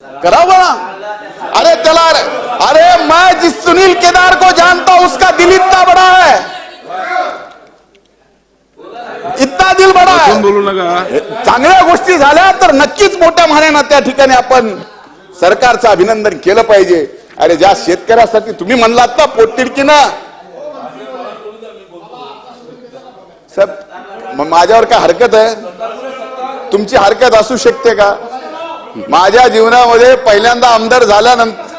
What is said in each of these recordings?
करावं ना? अरे त्याला अरे मैं जिस सुनील केदार को जानता हूं उसका दिल इतना बड़ा है। इतना दिल बड़ा है। बोलू नका। चांगल्या गोष्टी झाल्या तर नक्कीच मोठ्या मानेनं त्या ठिकाणी आपण सरकारचं अभिनंदन केलं पाहिजे. अरे ज्या शेतकऱ्यासाठी तुम्ही म्हणलात ना पोटतिडकीनं साहेब मग माझ्यावर काय हरकत आहे? तुमची हरकत असू शकते का? माझ्या जीवनामध्ये पहिल्यांदा आमदार झाल्यानंतर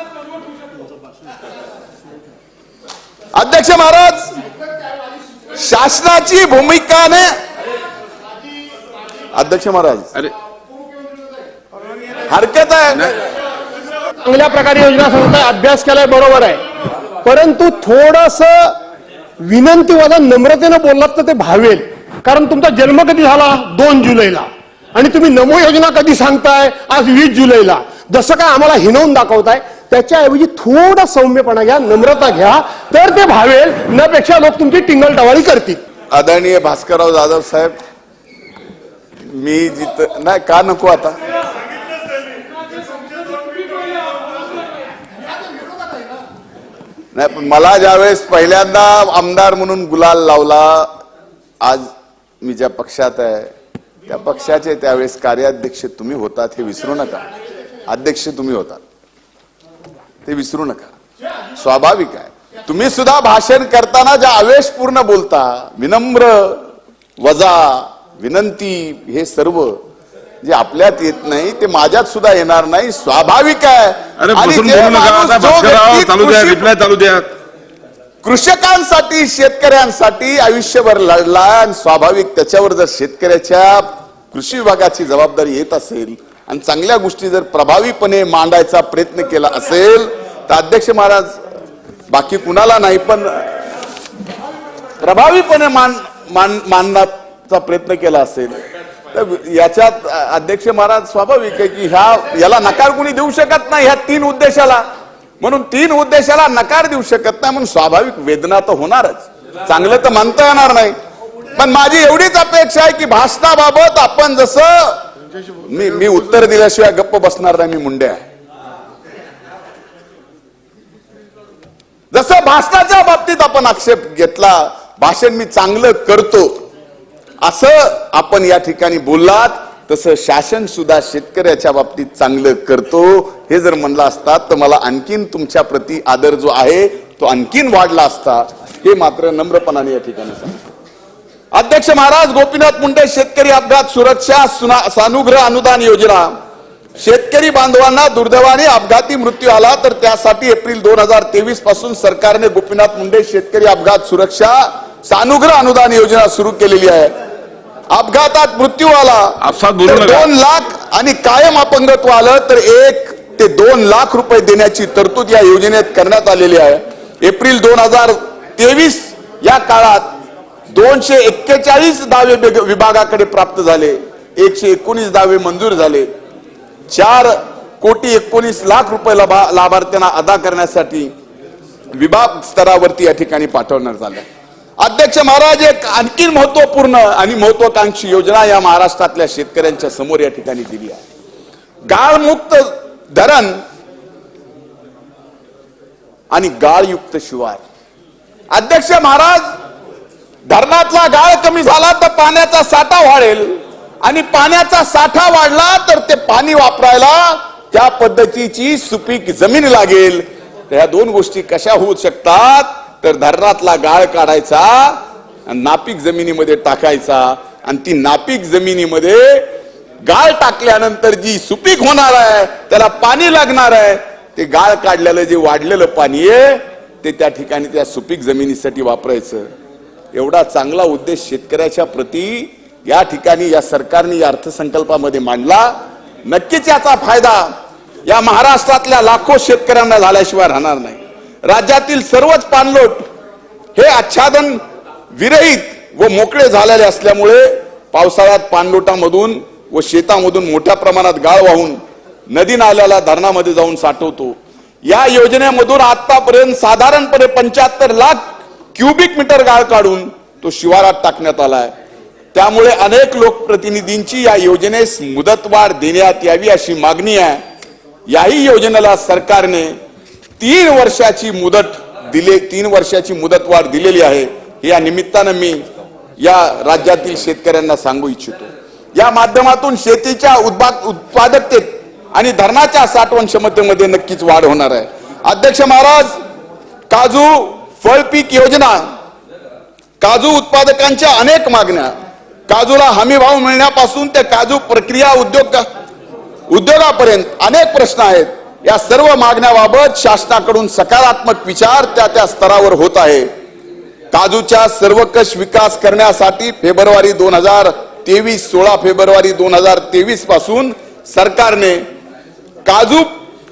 अध्यक्ष महाराज शासनाची भूमिकाने अध्यक्ष महाराज अरे हरकत आहे. चांगल्या प्रकारे योजना सांगताय अभ्यास केलाय बरोबर आहे. परंतु थोडस विनंतीवादा नम्रतेनं बोललात तर ते भावेल. कारण तुमचा जन्म कधी झाला? दोन जुलैला. आणि तुम्ही नमो योजना कधी सांगताय? आज वीस जुलैला. जसं काय आम्हाला हिनवून दाखवताय त्याच्याऐवजी थोडा सौम्यपणा घ्या नम्रता घ्या तर ते भावेल न पेक्षा लोक तुमची टिंगल टवाळी करतील. आदरणीय भास्करराव जाधव साहेब मी जित नाही का नको आता? नाही पण मला ज्यावेळेस पहिल्यांदा आमदार म्हणून गुलाल लावला आज मी ज्या पक्षात आहे त्या पक्षाचे त्यावेळेस कार्याध्यक्ष तुम्ही होतात हे विसरू नका. अध्यक्ष तुम्ही होतात. ते विसरू नका. स्वाभाविक आहे. तुम्ही सुद्धा भाषण करताना ज्या आवेशपूर्ण बोलता विनम्र वजा विनंती हे सर्व जे आपल्यात येत नाही ते माझ्यात सुद्धा येणार नाही. स्वाभाविक आहे. कृषकांसाठी शेतकऱ्यांसाठी आयुष्यभर लढला आणि स्वाभाविक त्याच्यावर जर शेतकऱ्याच्या कृषी विभागाची जबाबदारी येत असेल आणि चांगल्या गोष्टी जर प्रभावीपणे मांडायचा प्रयत्न केला असेल तर अध्यक्ष महाराज बाकी कुणाला नाही पण प्रभावीपणे मान मान मांडण्याचा प्रयत्न केला असेल तर याच्यात अध्यक्ष महाराज स्वाभाविक आहे की ह्या याला नकार कुणी देऊ शकत नाही ह्या तीन उद्देशाला. म्हणून तीन उद्देशाला नकार देऊ शकत नाही म्हणून स्वाभाविक वेदना तर होणारच. चांगलं तर मानता येणार नाही. पण माझी एवढीच अपेक्षा आहे की भाषणाबाबत आपण जसं मी मी उत्तर दिल्याशिवाय गप्प बसणार नाही मी मुंडे आहे. जसं भाषणाच्या बाबतीत आपण आक्षेप घेतला भाषण मी चांगलं करतो. असं आपण या ठिकाणी बोललात तसं शासन सुद्धा शेतकऱ्याच्या बाबतीत चांगलं करतो. हे जर म्हणलं असतात तर मला आणखीन तुमच्या प्रती आदर जो आहे तो आणखीन वाढला असता. हे मात्र नम्रपणाने या ठिकाणी सांगतो. अध्यक्ष महाराज गोपीनाथ मुंडे शेतकरी अपघात सुरक्षा सुना- सानुग्रह अनुदान योजना. शेतकरी बांधवांना दुर्दैवाने अपघाती मृत्यू आला तर त्यासाठी एप्रिल दोन हजार तेवीसपासून सरकारने गोपीनाथ मुंडे शेतकरी अपघात सुरक्षा सानुग्रह अनुदान योजना सुरू केलेली आहे. अपघातात मृत्यू आला तर. दोन लाख आणि कायम अपंगत्व आलं तर एक ते दोन लाख रुपये देण्याची तरतूद या योजनेत करण्यात आलेली आहे. एप्रिल दोन हजार तेवीस या काळात दोनशे एक्केचाळीस दावे विभागाकडे प्राप्त झाले. एकशे एकोणीस दावे मंजूर झाले. चार कोटी एकोणीस लाख रुपये लाभा- लाभार्थ्यांना अदा करण्यासाठी विभाग स्तरावरती या ठिकाणी पाठवण्यात आलं अध्यक्ष महाराज एक आणखी महत्त्वपूर्ण आणि महत्वाकांक्षी योजना या महाराष्ट्रातल्या शेतकऱ्यांच्या समोर या ठिकाणी दिली आहे. गाळमुक्त धरण आणि गाळयुक्त शिवार. अध्यक्ष महाराज धरणातला गाळ कमी झाला तर पाण्याचा साठा वाढेल. आणि पाण्याचा साठा वाढला तर ते पाणी वापरायला त्या पद्धतीची सुपीक जमीन लागेल. ह्या दोन गोष्टी कशा होऊ शकतात? तर धरणातला गाळ काढायचा आणि नापीक जमिनीमध्ये टाकायचा. आणि ती नापीक जमिनीमध्ये गाळ टाकल्यानंतर जी सुपीक होणार आहे त्याला पाणी लागणार आहे ते गाळ काढलेलं जे वाढलेलं पाणी आहे ते त्या ठिकाणी त्या सुपीक जमिनीसाठी वापरायचं. एवढा चांगला उद्देश शेतकऱ्याच्या प्रती या ठिकाणी या सरकारने या अर्थसंकल्पामध्ये मांडला. नक्कीच याचा फायदा या महाराष्ट्रातल्या लाखो शेतकऱ्यांना झाल्याशिवाय राहणार नाही. राज्यातील सर्वच पाणलोट हे आच्छादन विरहित व मोकळे झालेले असल्यामुळे पावसाळ्यात पाणलोटामधून व शेतामधून मोठ्या प्रमाणात गाळ वाहून नदी नाल्याला धरणामध्ये जाऊन साठवतो. या योजनेमधून आतापर्यंत साधारणपणे पंच्याहत्तर लाख क्युबिक मीटर गाळ काढून तो शिवारात टाकण्यात आलाय. त्यामुळे अनेक लोकप्रतिनिधींची या योजनेस मुदतवाढ देण्यात यावी अशी मागणी आहे. याही योजनेला सरकारने तीन वर्षाची मुदत दिले तीन वर्षाची मुदतवाढ दिलेली आहे. या निमित्तानं मी या राज्यातील शेतकऱ्यांना सांगू इच्छितो. या माध्यमातून शेतीच्या उत्पाद उत्पादकतेत आणि धरणाच्या साठवण क्षमतेमध्ये नक्कीच वाढ होणार आहे. अध्यक्ष महाराज काजू फळपीक योजना काजू उत्पादकांच्या अनेक मागण्या काजूला हमी भाव मिळण्यापासून ते काजू प्रक्रिया उद्योग उद्योगापर्यंत अनेक प्रश्न आहेत. या सर्व मागण्याबाबत शासनाकडून सकारात्मक विचार त्या त्या स्तरावर होत आहे. काजूच्या सर्वकष विकास करण्यासाठी फेब्रुवारी दोन हजार तेवीस सोळा फेब्रुवारी दोन हजार तेवीसपासून सरकारने काजू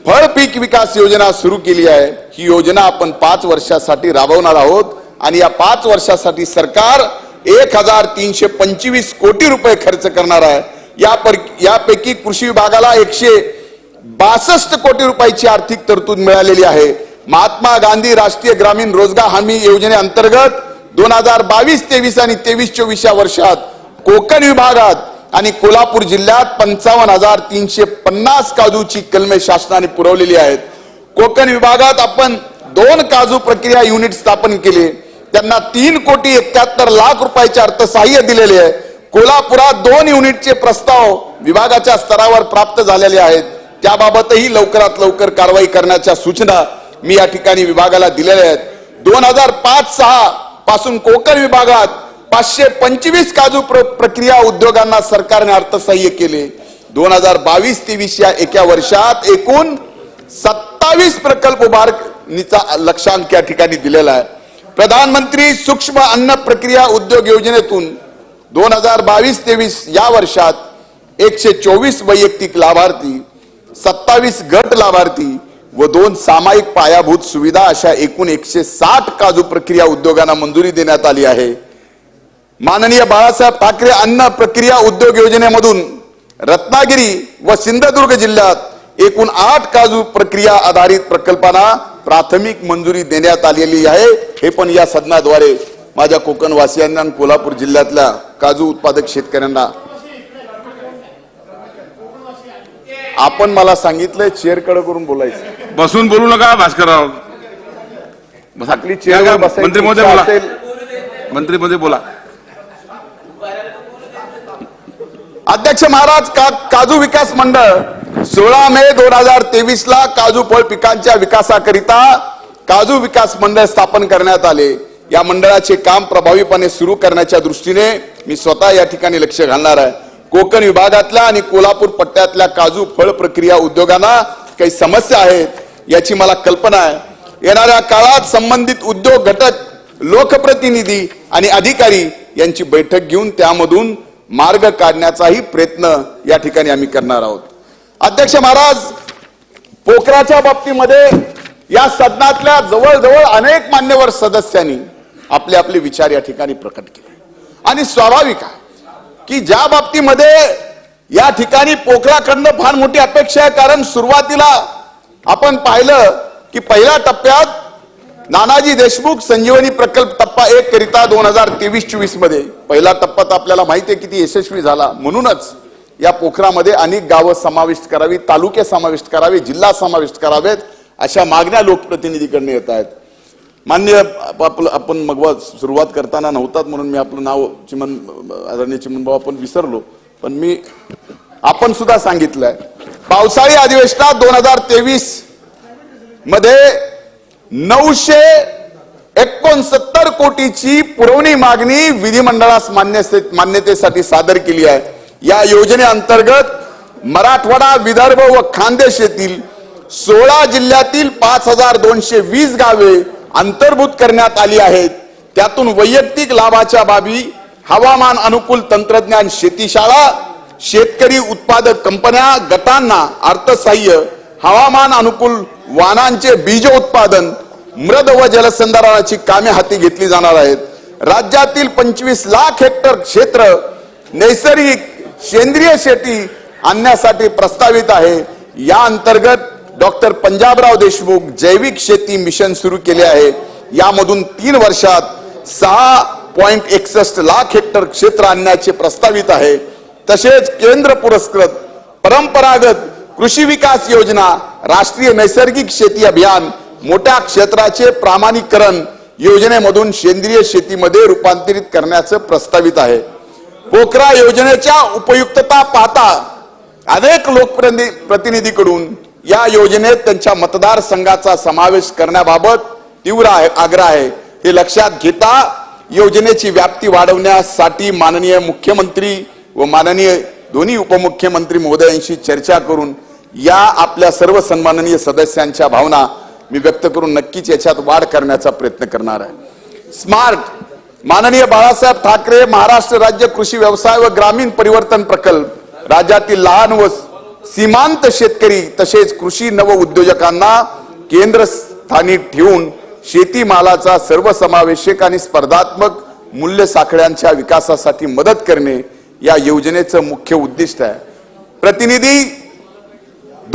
फळ पीक विकास योजना सुरू केली आहे. ही योजना आपण पाच वर्षासाठी राबवणार आहोत. आणि या पाच वर्षासाठी सरकार एक हजार तीनशे पंचवीस कोटी रुपये खर्च करणार आहे. या पर- यापैकी कृषी विभागाला एकशे बासष्ट कोटी रुपयाची आर्थिक तरतूद मिळालेली आहे. महात्मा गांधी राष्ट्रीय ग्रामीण रोजगार हमी योजनेअंतर्गत दोन हजार बावीस तेवीस आणि तेवीस चोवीस या वर्षात कोकण विभागात आणि कोल्हापूर जिल्ह्यात पंचावन्न हजार तीनशे पन्नास काजूची कलमे शासनाने पुरवलेली आहेत. कोकण विभागात आपण दोन काजू प्रक्रिया युनिट स्थापन केले. त्यांना तीन कोटी एकाहत्तर लाख रुपयाचे अर्थसहाय्य दिलेले आहे. कोल्हापुरात दोन युनिटचे प्रस्ताव विभागाच्या स्तरावर प्राप्त झालेले आहेत. त्याबाबतही लवकरात लवकर कारवाई करण्याच्या सूचना मी या ठिकाणी विभागाला दिलेल्या आहेत. दोन हजार पाच सहा पासून कोकण विभागात पाचशे पंचवीस काजू प्र- प्रक्रिया उद्योगांना सरकारने अर्थसहाय्य केले. दोन हजार बावीस तेवीस या एका वर्षात एकूण सत्तावीस प्रकल्प उभारणीचा लक्षांक या ठिकाणी दिलेला आहे. प्रधानमंत्री सूक्ष्म अन्न प्रक्रिया उद्योग योजनेतून दोन हजार बावीस तेवीस या वर्षात एकशे चोवीस वैयक्तिक लाभार्थी सत्तावीस गट लाभार्थी व दोन सामायिक पायाभूत सुविधा अशा एकूण एकशे साठ काजू प्रक्रिया उद्योगांना मंजुरी देण्यात आली आहे. माननीय बाळासाहेब ठाकरे अन्न प्रक्रिया उद्योग योजनेमधून रत्नागिरी व सिंधुदुर्ग जिल्ह्यात एकूण आठ काजू प्रक्रिया आधारित प्रकल्पांना प्राथमिक मंजुरी देण्यात आलेली आहे. हे पण या सदनाद्वारे माझ्या कोकणवासियांना आणि कोल्हापूर जिल्ह्यातल्या काजू उत्पादक शेतकऱ्यांना. आपण मला सांगितलंय चेअरकडे करून बोलायचं. बसून बोलू नका भास्करराव. आपली चेअर मंत्री महोदय बोला. मंत्री बोला. अध्यक्ष महाराज का काजू विकास मंडळ सोळा मे दोन हजार तेवीस ला काजू फळ पिकांच्या विकासाकरिता काजू विकास मंडळ स्थापन करण्यात आले. या मंडळाचे काम प्रभावीपणे सुरू करण्याच्या दृष्टीने मी स्वतः या ठिकाणी लक्ष घालणार आहे. कोकण विभागातल्या आणि कोल्हापूर पट्ट्यातल्या काजू फळ प्रक्रिया उद्योगांना काही समस्या आहेत याची मला कल्पना आहे. येणाऱ्या काळात संबंधित उद्योग घटक लोकप्रतिनिधी आणि अधिकारी यांची बैठक घेऊन त्यामधून मार्ग काढण्याचाही प्रयत्न या ठिकाणी आम्ही करणार आहोत. अध्यक्ष महाराज पोखराच्या बाबतीमध्ये या सदनातल्या जवळजवळ अनेक मान्यवर सदस्यांनी आपले आपले विचार या ठिकाणी प्रकट केले. आणि स्वाभाविक आहे की ज्या बाबतीमध्ये या ठिकाणी पोखराकडनं फार मोठी अपेक्षा आहे कारण सुरुवातीला आपण पाहिलं की पहिल्या टप्प्यात नानाजी देशमुख संजीवनी प्रकल्प टप्पा एक करिता दोन हजार तेवीस चोवीसमध्ये पहिला टप्पा तर आपल्याला माहिती आहे किती यशस्वी झाला. म्हणूनच या पोखरामध्ये अनेक गावं समाविष्ट करावी तालुके समाविष्ट करावे जिल्हा समाविष्ट करावेत अशा मागण्या लोकप्रतिनिधीकडनं येत आहेत. मान्य आपलं आपण मगवा सुरुवात करताना नव्हतात म्हणून मी आपलं नाव चिमन आदरणीय चिमनभाऊ आपण विसरलो. पण मी आपण सुद्धा सांगितलंय. पावसाळी अधिवेशनात दोन हजार तेवीसमध्ये नऊशे एकोणसत्तर कोटीची पुरवणी मागणी विधिमंडळास मान्य मान्यतेसाठी सादर केली आहे. या योजनेअंतर्गत मराठवाडा विदर्भ व खानदेश येथील सोळा जिल्ह्यातील पाच हजार दोनशे वीस गावे अंतर्भूत करण्यात आली आहेत. त्यातून वैयक्तिक लाभाच्या बाबी हवामान अनुकूल तंत्रज्ञान शेतीशाळा शेतकरी उत्पादक कंपन्या गटांना अर्थसहाय्य हवामान अनुकूल वाणांचे बीज उत्पादन मृद व जलसंधारणाची कामे हाती घेतली जाणार आहेत. राज्यातील पंचवीस लाख हेक्टर क्षेत्र नैसर्गिक सेंद्रिय शेती आणण्यासाठी प्रस्तावित आहे. या अंतर्गत डॉक्टर पंजाबराव देशमुख जैविक शेती मिशन सुरू केले आहे. यामधून तीन वर्षात सहा पॉइंट एकसष्ट लाख हेक्टर क्षेत्र आणण्याचे प्रस्तावित आहे. तसेच केंद्र पुरस्कृत परंपरागत कृषी विकास योजना राष्ट्रीय नैसर्गिक शेती अभियान मोठ्या क्षेत्राचे प्रामाणिकरण योजनेमधून सेंद्रिय शेतीमध्ये रूपांतरित करण्याचं प्रस्तावित आहे. पोखरा योजनेच्या उपयुक्तता पाहता अनेक लोकप्रति- प्रतिनिधीकडून या योजनेत त्यांच्या मतदारसंघाचा समावेश करण्याबाबत तीव्र आहे- आग्रह आहे. हे लक्षात घेता योजनेची व्याप्ती वाढवण्यासाठी माननीय मुख्यमंत्री व माननीय दोन्ही उपमुख्यमंत्री महोदयांशी चर्चा करून या आपल्या सर्व सन्माननीय सदस्यांच्या भावना मी व्यक्त करून नक्कीच याच्यात वाढ करण्याचा प्रयत्न करणार आहे. स्मार्ट माननीय बाळासाहेब ठाकरे महाराष्ट्र राज्य कृषी व्यवसाय व ग्रामीण परिवर्तन प्रकल्प राज्यातील लहान व सीमांत शेतकरी तसेच कृषी नव उद्योजकांना केंद्रस्थानी ठेवून शेतीमालाचा सर्वसमावेशक आणि स्पर्धात्मक मूल्य साखळ्यांच्या विकासासाठी मदत करणे या योजनेचं मुख्य उद्दिष्ट आहे. प्रतिनिधी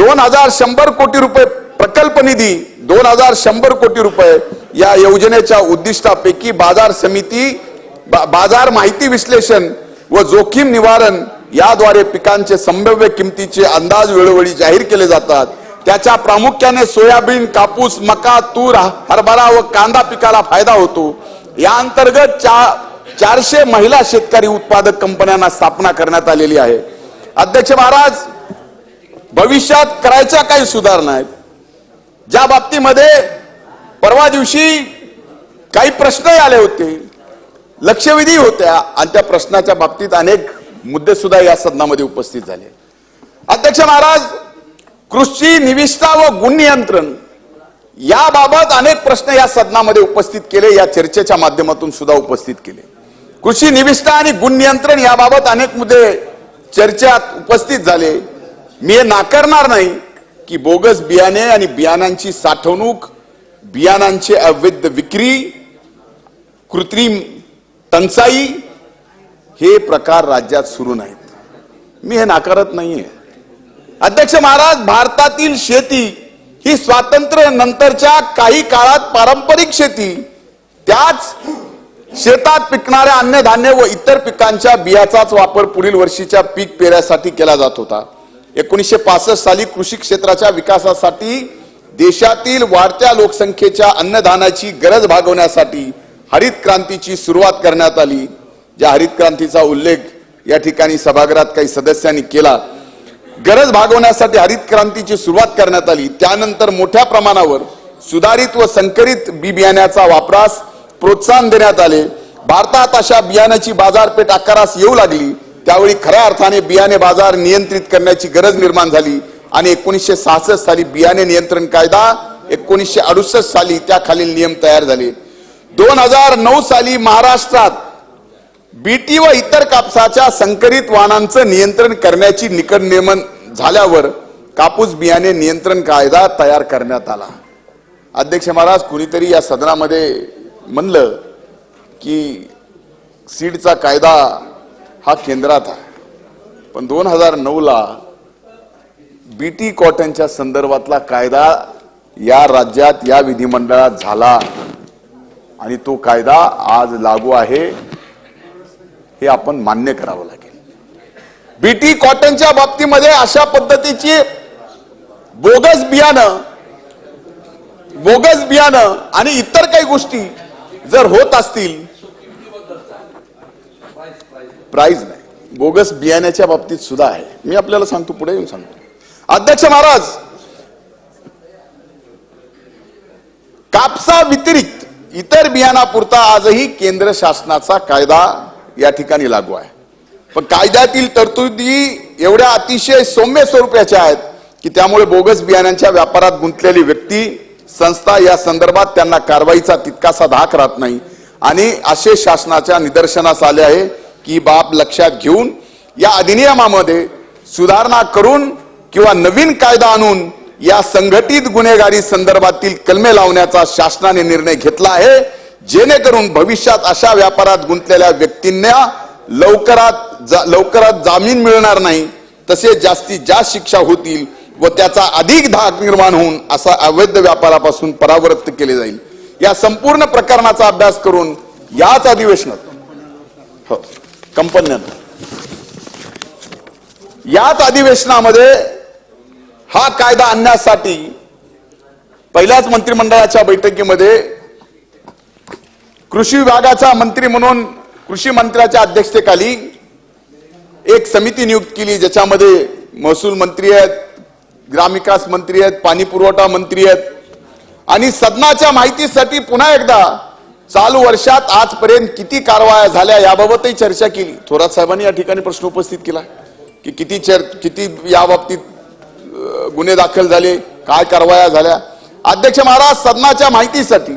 दोन हजार शंभर कोटी रुपये प्रकल्प निधी दोन हजार शंभर कोटी रुपये या योजनेच्या उद्दिष्टापैकी बाजार समिती बा- बाजार माहिती विश्लेषण व जोखीम निवारण याद्वारे पिकांचे संभाव्य किमतीचे अंदाज वेळोवेळी जाहीर केले जातात. त्याच्या प्रामुख्याने सोयाबीन कापूस मका तूर हरभरा व कांदा पिकाला फायदा होतो. या अंतर्गत चा- चारशे महिला शेतकरी उत्पादक कंपन्यांना स्थापना करण्यात आलेली आहे. अध्यक्ष महाराज भविष्यात करायच्या काही सुधारणा आहेत. ज्या बाबतीमध्ये परवा दिवशी काही प्रश्नही आले होते लक्षवेधी होत्या आणि त्या प्रश्नाच्या बाबतीत अनेक मुद्दे सुद्धा या सदनामध्ये उपस्थित झाले. अध्यक्ष महाराज कृषी निविष्ठा व गुण नियंत्रण याबाबत अनेक प्रश्न या सदनामध्ये उपस्थित केले या चर्चेच्या माध्यमातून सुद्धा उपस्थित केले. कृषी निविष्ठा आणि गुण नियंत्रण याबाबत अनेक मुद्दे चर्चेत उपस्थित झाले. मी हे नाकारणार नाही की बोगस बियाणे आणि बियाणांची साठवणूक बियाणांची अवैध विक्री कृत्रिम टंचाई हे प्रकार राज्यात सुरू नाहीत. मी हे नाकारत नाहीये. अध्यक्ष महाराज भारतातील शेती ही स्वातंत्र्य नंतरच्या काही काळात पारंपरिक शेती. त्याच शेतात पिकणाऱ्या अन्नधान्य व इतर पिकांच्या बियाचाच वापर पुढील वर्षीच्या पीक पेऱ्यासाठी केला जात होता. एकोणीसशे पासष्ट साली कृषी क्षेत्राच्या विकासासाठी देशातील वाढत्या लोकसंख्येच्या अन्नधानाची गरज भागवण्यासाठी हरित क्रांतीची सुरुवात करण्यात आली. ज्या हरित क्रांतीचा उल्लेख या ठिकाणी सभागृहात काही सदस्यांनी केला. गरज भागवण्यासाठी हरित क्रांतीची सुरुवात करण्यात आली. त्यानंतर मोठ्या प्रमाणावर सुधारित व संकरित बी बियाण्याचा वापरास प्रोत्साहन देण्यात आले. भारतात अशा बियाण्याची बाजारपेठ आकारास येऊ लागली. त्यावेळी खऱ्या अर्थाने बियाणे बाजार नियंत्रित करण्याची गरज निर्माण झाली आणि एकोणीसशे सहासष्ट साली बियाणे नियंत्रण कायदा एकोणीसशे अडुसष्ट साली त्याखालील नियम तयार झाले. दोन हजार नऊ साली महाराष्ट्रात बीटी व इतर कापसाच्या संकरित वाहनांचं नियंत्रण करण्याची निकड नियमन झाल्यावर कापूस बियाणे नियंत्रण कायदा तयार करण्यात आला. अध्यक्ष महाराज कुणीतरी या सदनामध्ये म्हणलं की सीडचा कायदा हा केंद्रात आहे. पण दोन हजार नऊला बीटी कॉटनच्या संदर्भातला कायदा या राज्यात या विधिमंडळात झाला. आणि तो कायदा आज लागू आहे हे आपण मान्य करावं लागेल. बीटी कॉटनच्या बाबतीमध्ये अशा पद्धतीची बोगस बियाणं बोगस बियाणं आणि इतर काही गोष्टी जर होत असतील प्राईज नाही. बोगस बियाण्याच्या बाबतीत सुद्धा आहे. मी आपल्याला सांगतो पुढे येऊन सांगतो. अध्यक्ष महाराज कापसा व्यतिरिक्त इतर बियाणापुरता आजही केंद्र शासनाचा कायदा या ठिकाणी लागू आहे. पण कायद्यातील तरतुदी एवढ्या अतिशय सौम्य स्वरूपाच्या आहेत की त्यामुळे बोगस बियाण्यांच्या व्यापारात गुंतलेली व्यक्ती संस्था या संदर्भात त्यांना कारवाईचा तितकासा धाक राहत नाही. आणि असे शासनाच्या निदर्शनास आले आहे की बाब लक्षात घेऊन या अधिनियमामध्ये सुधारणा करून किंवा नवीन कायदा आणून या संघटित गुन्हेगारी संदर्भातील कलमे लावण्याचा शासनाने निर्णय घेतला आहे. जेणेकरून भविष्यात अशा व्यापारात गुंतलेल्या व्यक्तींना लवकरात जा- लवकरात जामीन मिळणार नाही. तसेच जास्तीत जास्त शिक्षा होतील व त्याचा अधिक धाक निर्माण होऊन असा अवैध व्यापारापासून परावृत्त केले जाईल. या संपूर्ण प्रकरणाचा अभ्यास करून याच अधिवेशनात हो. कंपन्यांना. याच अधिवेशनामध्ये हा कायदा आणण्यासाठी पहिल्याच मंत्रिमंडळाच्या बैठकीमध्ये कृषी विभागाचा मंत्री म्हणून कृषी मंत्र्याच्या अध्यक्षतेखाली एक समिती नियुक्त केली ज्याच्यामध्ये महसूल मंत्री आहेत ग्रामविकास मंत्री आहेत पाणी पुरवठा मंत्री आहेत. आणि सदनाच्या माहितीसाठी पुन्हा एकदा चालू वर्षात आजपर्यंत किती कारवाया झाल्या याबाबतही चर्चा केली. थोरात साहेबांनी या ठिकाणी प्रश्न उपस्थित केला की किती चर किती या बाबतीत गुन्हे दाखल झाले काय कारवाया झाल्या. अध्यक्ष महाराज सदनाच्या माहितीसाठी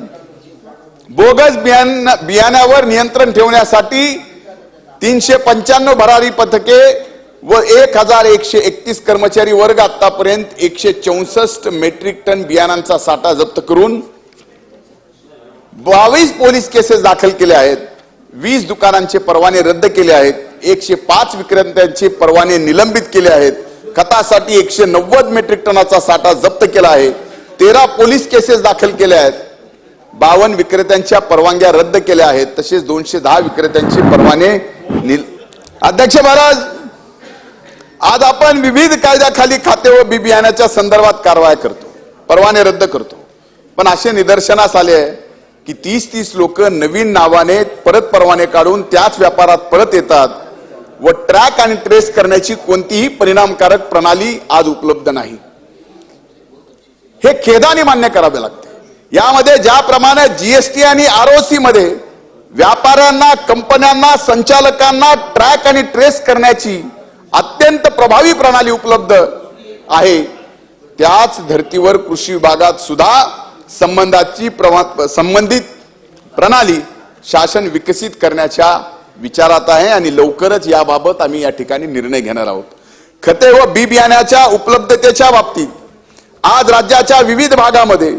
बोगस बियाण बियाण्यावर नियंत्रण ठेवण्यासाठी तीनशे पंच्याण्णव भरारी पथके व एक हजार एकशे एकतीस कर्मचारी वर्ग आतापर्यंत एकशे चौसष्ट मेट्रिक टन बियाणांचा साठा जप्त करून बावीस पोलीस केसेस दाखल केले आहेत. वीस दुकानांचे परवाने रद्द केले आहेत. एकशे पाच विक्रेत्यांचे परवाने निलंबित केले आहेत. खतासाठी एकशे नव्वद मेट्रिक टनाचा साठा जप्त केला आहे. तेरा पोलीस केसेस दाखल केल्या आहेत. बावन्न विक्रेत्यांच्या परवानग्या रद्द केल्या आहेत. तसेच दोनशे दहा विक्रेत्यांचे परवाने निल अध्यक्ष महाराज आज आपण विविध कायद्याखाली खाते व बी बियाण्याच्या संदर्भात कारवाया करतो. परवाने रद्द करतो. पण असे निदर्शनास आले आहे की तीस तीस लोक नवीन नावाने परत परवाने काढून त्याच व्यापारात परत येतात व ट्रॅक आणि ट्रेस करण्याची कोणतीही परिणामकारक प्रणाली आज उपलब्ध नाही. हे खेदाने मान्य करावे लागते. यामध्ये ज्याप्रमाणे जीएसटी आणि आरओसी मध्ये व्यापाऱ्यांना कंपन्यांना संचालकांना ट्रॅक आणि ट्रेस करण्याची अत्यंत प्रभावी प्रणाली उपलब्ध आहे. त्याच धर्तीवर कृषी विभागात सुद्धा संबंधाची प्रवा संबंधित प्रणाली शासन विकसित करण्याच्या विचारात आहे आणि लवकरच याबाबत आम्ही या ठिकाणी निर्णय घेणार आहोत. खते व बी बियाण्याच्या उपलब्धतेच्या बाबतीत आज राज्याच्या विविध भागामध्ये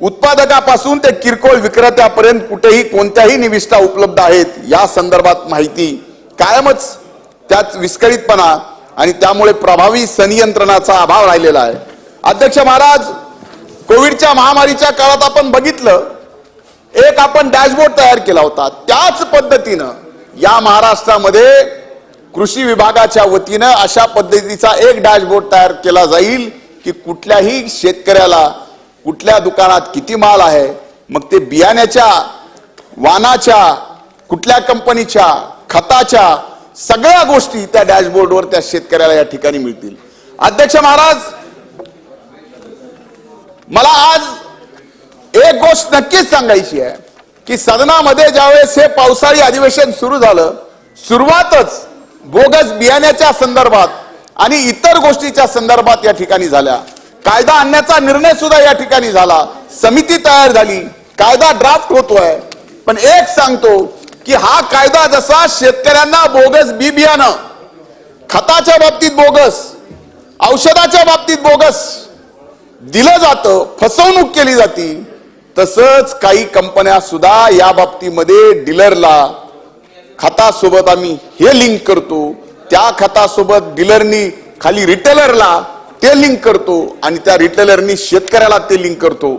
उत्पादकापासून ते किरकोळ विक्रेत्यापर्यंत कुठेही कोणत्याही निविष्ठा उपलब्ध आहेत या संदर्भात माहिती कायमच त्यात विस्कळीतपणा आणि त्यामुळे प्रभावी संनियंत्रणाचा अभाव राहिलेला आहे. अध्यक्ष महाराज कोविडच्या महामारीच्या काळात आपण बघितलं एक आपण डॅशबोर्ड तयार केला होता. त्याच पद्धतीनं या महाराष्ट्रामध्ये कृषी विभागाच्या वतीनं अशा पद्धतीचा एक डॅशबोर्ड तयार केला जाईल की कुठल्याही शेतकऱ्याला कुठल्या दुकानात किती माल आहे मग ते बियाण्याच्या वानाच्या कुठल्या कंपनीच्या खताच्या सगळ्या गोष्टी त्या डॅशबोर्डवर त्या शेतकऱ्याला या ठिकाणी मिळतील. अध्यक्ष महाराज मला आज एक गोष्ट नक्कीच सांगायची आहे की सदनामध्ये ज्यावेळेस हे पावसाळी अधिवेशन सुरू झालं सुरुवातच बोगस बियाण्याच्या संदर्भात आणि इतर गोष्टीच्या संदर्भात या ठिकाणी झाल्या. कायदा आणण्याचा निर्णय सुद्धा या ठिकाणी झाला. समिती तयार झाली. कायदा ड्राफ्ट होतोय. पण एक सांगतो की हा कायदा जसा शेतकऱ्यांना बोगस बी बियाणं खताच्या बाबतीत बोगस औषधाच्या बाबतीत बोगस दिलं जातं फसवणूक केली जाती तसंच काही कंपन्या सुद्धा या बाबतीमध्ये डीलरला खतासोबत आम्ही हे लिंक करतो. त्या खतासोबत डीलरनी खाली रिटेलरला ते लिंक करतो आणि त्या रिटेलरनी शेतकऱ्याला ते लिंक करतो.